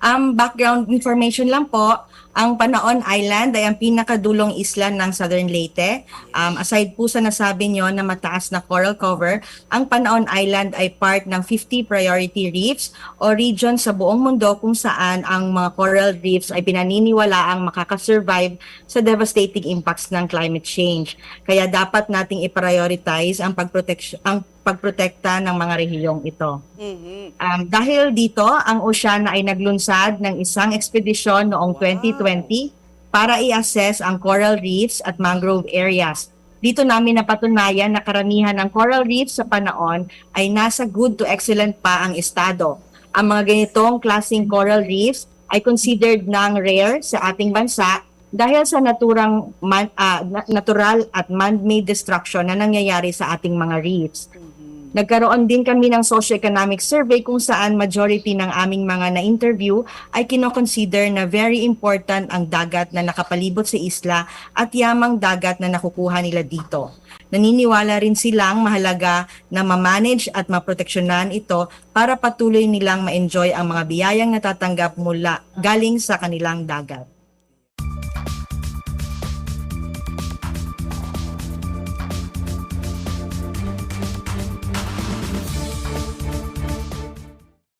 Um, background information lang po, ang Panaon Island ay ang pinakadulong isla ng Southern Leyte. Um, aside po sa nasabi nyo na mataas na coral cover, ang Panaon Island ay part ng 50 priority reefs o region sa buong mundo kung saan ang mga coral reefs ay pinaniniwalaang makakasurvive sa devastating impacts ng climate change. Kaya dapat nating i-prioritize ang pagproteksyon ang pagprotekta ng mga rehiyong ito. Mhm. Um, dahil dito, ang Oceana ay naglunsad ng isang ekspedisyon noong Wow. 2020 para i-assess ang coral reefs at mangrove areas. Dito namin napatunayan na karamihan ng coral reefs sa Panaon ay nasa good to excellent pa ang estado. Ang mga ganitong klaseng coral reefs ay considered ng rare sa ating bansa dahil sa naturang man, na- natural at man-made destruction na nangyayari sa ating mga reefs. Nagkaroon din kami ng socioeconomic survey kung saan majority ng aming mga na-interview ay kinoconsider na very important ang dagat na nakapalibot sa isla at yamang dagat na nakukuha nila dito. Naniniwala rin silang mahalaga na ma-manage at maproteksyonan ito para patuloy nilang ma-enjoy ang mga biyayang natatanggap mula galing sa kanilang dagat.